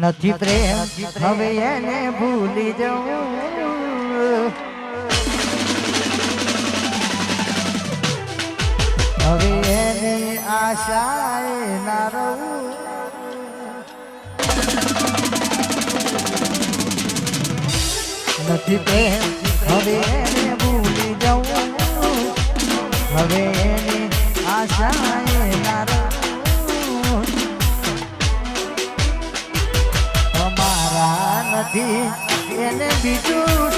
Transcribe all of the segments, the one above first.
નથી પ્રેમ, હવે એને ભૂલી જવું. હવે એની આશાએ ના રહું. નથી પ્રેમ, હવે એને ભૂલી જવું. હવે એની આશાએ નથી, એને બીજું?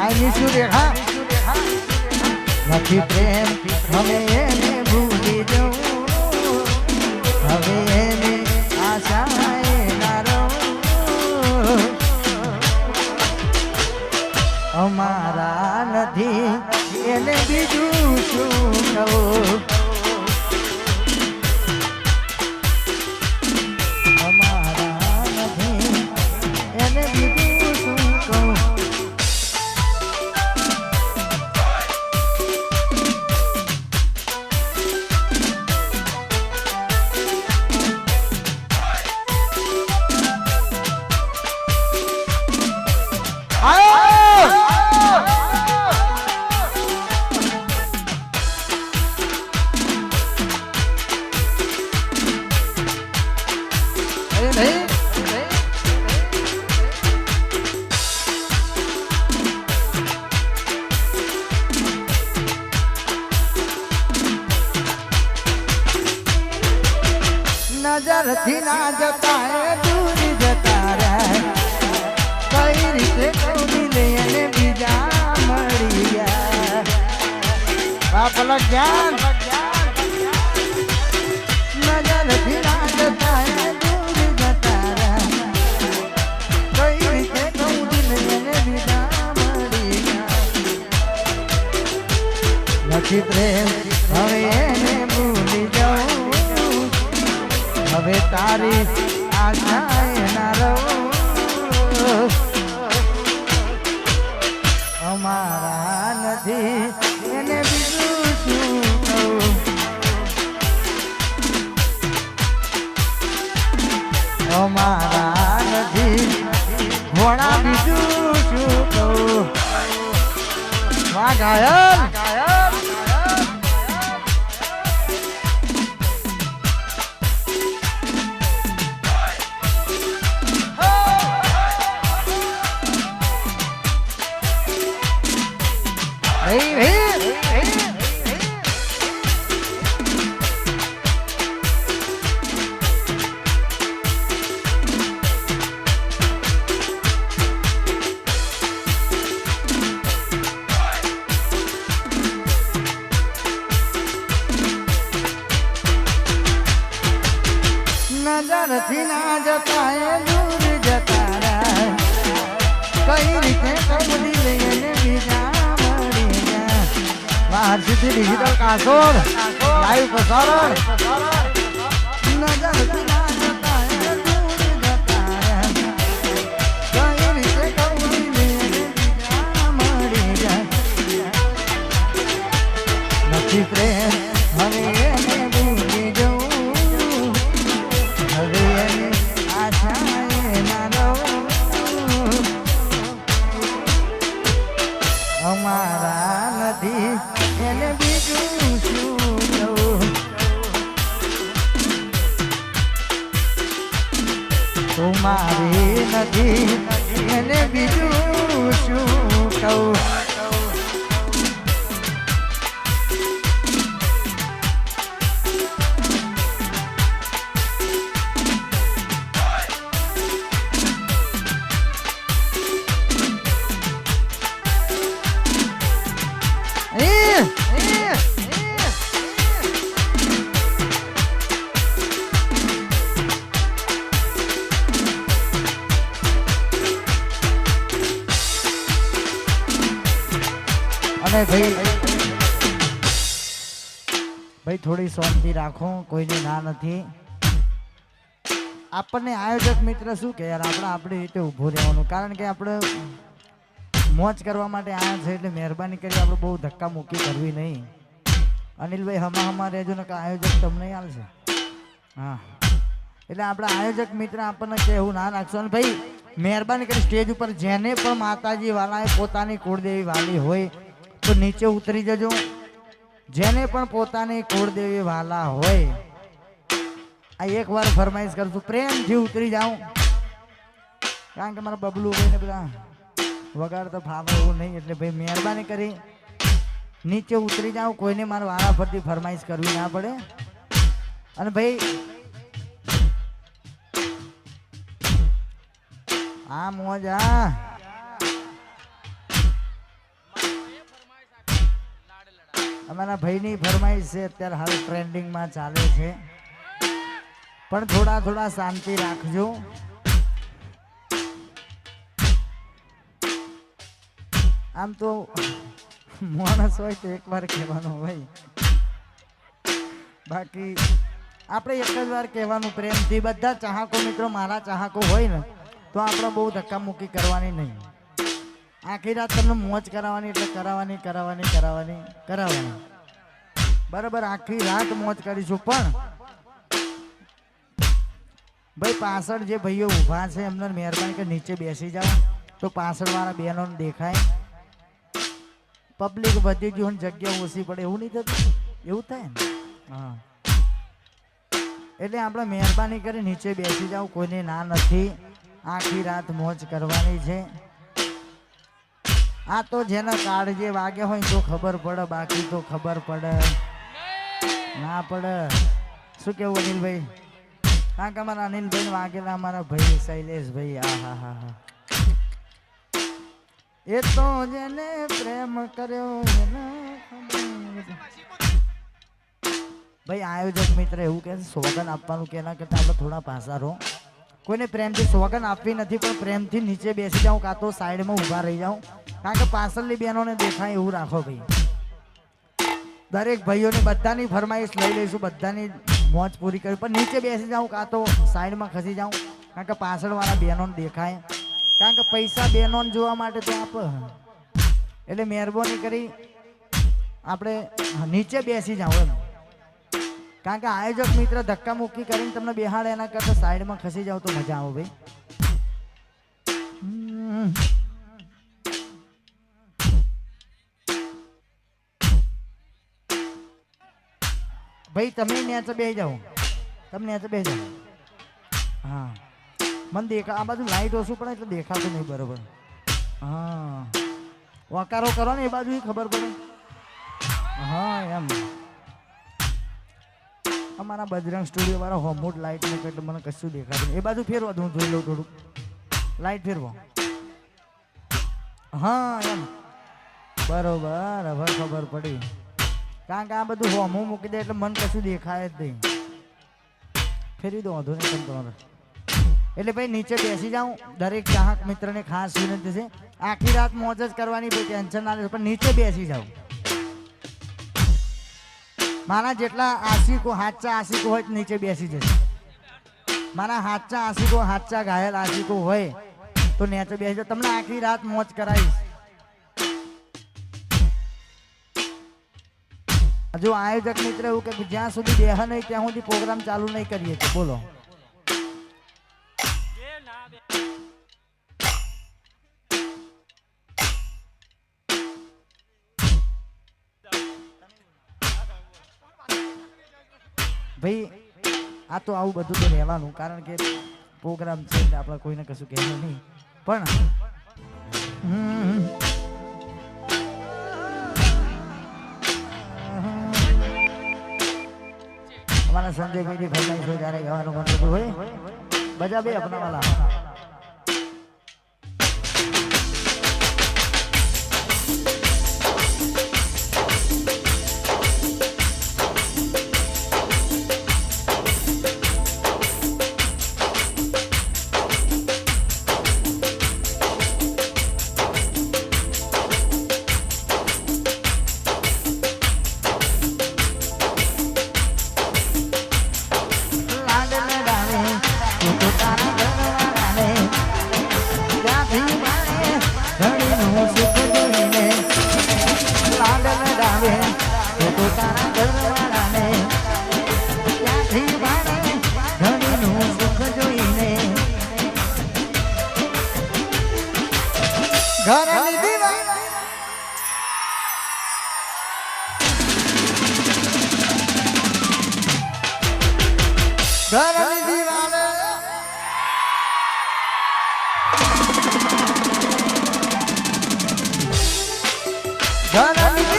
આની શું રેખા. નથી પ્રેમ, હવે એને ભૂલી જવું. હવે એને આશા અમારા નથી, એને બીજું શું કહું બાપલા જ્ઞાન નજરથી ના જતા એ દૂર જતા રહે કઈ રીતે કૌડી લઈને બીજા મળી ગયા નથી પ્રેમ હવે એને ભૂલી જાઉં હવે તારી આશાએ ના રહું અમારા નથી અમારા નથી ઘોડા બીજું કબડી ડિજિટલ કાસોર લાઈવ પ્રસારણ. નથી પ્રેમ. અને ભાઈ ભાઈ, થોડી શાંતિ રાખો, કોઈને ના નથી. આપણને આયોજક મિત્ર શું કે યાર, આપણે આપણી રીતે ઊભું રહેવાનું. કારણ કે આપણે મોજ કરવા માટે આવ્યા છે એટલે મહેરબાની કરી આપણે બહુ ધક્કા મૂકી કરવી નહીં. અનિલભાઈ, હમા હમા રહેજો ને કે આયોજક તમને આવશે હા. એટલે આપણા આયોજક મિત્ર આપણને કહેવું ના નાખશો અને ભાઈ, મહેરબાની કરી સ્ટેજ ઉપર જેને પણ માતાજી વાલાએ પોતાની કુળદેવી વાલી હોય તો નીચે ઉતરી જજો. જેને પણ પોતાની કુળદેવી વાલા હોય, આ એક વાર ફરમાઈશ કરશું પ્રેમથી ઉતરી જાઉં. કારણ કે મારા બબલું ને બધા વગાડ તો ફાવે એવું નહીં, એટલે ભાઈ મહેરબાની કરી. નીચે ઉતરી જાઉં, કોઈને મારા વાળા ફરતી ફરમાઈશ કરવી ના પડે. અને ભાઈ, આ મોજ. અમારા ભાઈની ફરમાઈશ છે, અત્યારે હાલ ટ્રેન્ડિંગમાં ચાલે છે. પણ થોડા થોડા શાંતિ રાખજો. આમ તો માણસ હોય તો એકવાર કહેવાનું હોય. બાકી આપણે એક જ વાર કહેવાનું, પ્રેમથી બધા ચાહકો મિત્રો, મારા ચાહકો હોય ને, તો આપણે બહુ ધક્કામુક્કી કરવાની નહીં. આખી રાત તમને મોજ કરાવવાની એટલે કરાવવાની કરાવવાની કરાવવાની કરાવવાની. બરાબર, આખી રાત મોજ કરીશું. પણ ભાઈ, પાછળ જે ભાઈઓ ઊભા છે, એમને મહેરબાની કે નીચે બેસી જાઓ. તો પાછળવાળા બહેનોને દેખાય. પબ્લિક વધી ગયું જગ્યા ઓછી પડે. એવું નહીં થતું? એવું થાય ને? હા. એટલે આપણે મહેરબાની કરી નીચે બેસી જાઓ. કોઈને ના નથી. આખી રાત મોજ કરવાની છે. આ તો જેના કાર્ડ જે વાગ્યા હોય તો ખબર પડે, બાકી તો ખબર પડે. ના પડે. શું કેવું અનિલભાઈ? કારણ કે અમારા અનિલભાઈ વાગેલા અમારા ભાઈ શૈલેષભાઈ. આ, હા હા હા. એ તો જેને પ્રેમ કર્યો ભાઈ આયોજક મિત્ર એવું કે સોગન આપવાનું કે એના કરતાં આપણે થોડા પાસા રહો. કોઈને પ્રેમથી સોગન આપવી નથી, પણ પ્રેમથી નીચે બેસી જાઉં, કાં તો સાઈડમાં ઊભા રહી જાઉં. કારણ કે પાછળની બહેનોને દેખાય એવું રાખો ભાઈ. દરેક ભાઈઓને બધાની ફરમાઈશ લઈ લઈશું, બધાની મોજ પૂરી કરી, પણ નીચે બેસી જાઉં, કાં તો સાઈડમાં ખસી જાઉં. કારણ કે પાછળવાળા બહેનોને દેખાય. કારણ કે પૈસા બહેનોને જોવા માટે તો આપ, એટલે મહેરબાની કરી આપણે નીચે બેસી જાઉં એમ. કારણ કે આયોજક મિત્ર ધક્કા મુક્કી કરીને તમને બેહાડે એના કરતા સાઈડમાં ખસી જાવ તો મજા આવે ભાઈ. ભાઈ, તમે નેચે બેસી જાઓ. તમે નેચે બે જાઓ. હા. મને દેખા આ બાજુ લાઈટ ઓછું પડે એટલે દેખાતું નહીં બરોબર. હા. વકારો કરો ને એ બાજુ ખબર પડે. હા, એમ. અમારા બજરંગ સ્ટુડિયો વાળા હોમવુડ લાઇટ ને એટલે મને કશું દેખાતું એ બાજુ ફેરવો હું જોઈ લઉં થોડુંક. લાઇટ ફેરવો. હા, એમ. બરોબર, હવે ખબર પડી. કારણ કે આ બધું હોમું મૂકી દે એટલે મને કશું દેખાય જ નહીં. ફેરવી દો, વાંધો નહીં તમે તમારે. એટલે ભાઈ, નીચે બેસી જાઉં. દરેક ચાહક મિત્રને ખાસ વિનંતી છે. આખી રાત મોજ જ કરવાની ભાઈ ટેન્શન ના લેશો પણ નીચે બેસી જાઉં. મારા જેટલા આશિકો, હાચા આશિકો હોય નીચે બેસી જશે. મારા હાચા આશિકો, હાચા ઘાયલ આશિકો હોય તો નીચે બેસી જાય તમને આખી રાત મોજ કરાવીશ. હજુ આયોજક મિત્ર એવું કે જ્યાં સુધી દેહ નહીં, ત્યાં સુધી પ્રોગ્રામ ચાલુ નહીં કરીએ બોલો. ભાઈ, આ તો આવું બધું તો રહેવાનું, કારણ કે પ્રોગ્રામ છે એટલે આપણે કોઈને કશું કહેવું નહીં. પણ. અમારા સંજયભાઈની ફરમાઈશ હોય ત્યારે ગાવાનું મન હોય. બજા બે અપના Dona Miguel.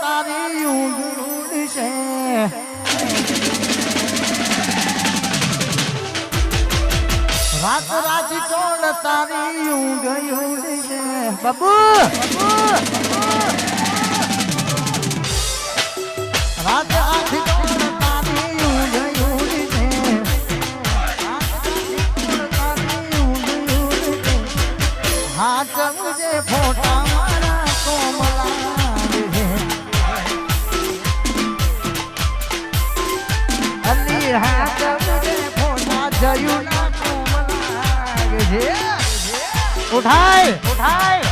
તારી છે. રાત રાત ચોડ તારી ઊંઘ ઊંઘ છે. બાબુ રાત રાત ચોડ તારી ઊંઘ છે. હાથ મુજે ફોટા મારા 舞台，舞台。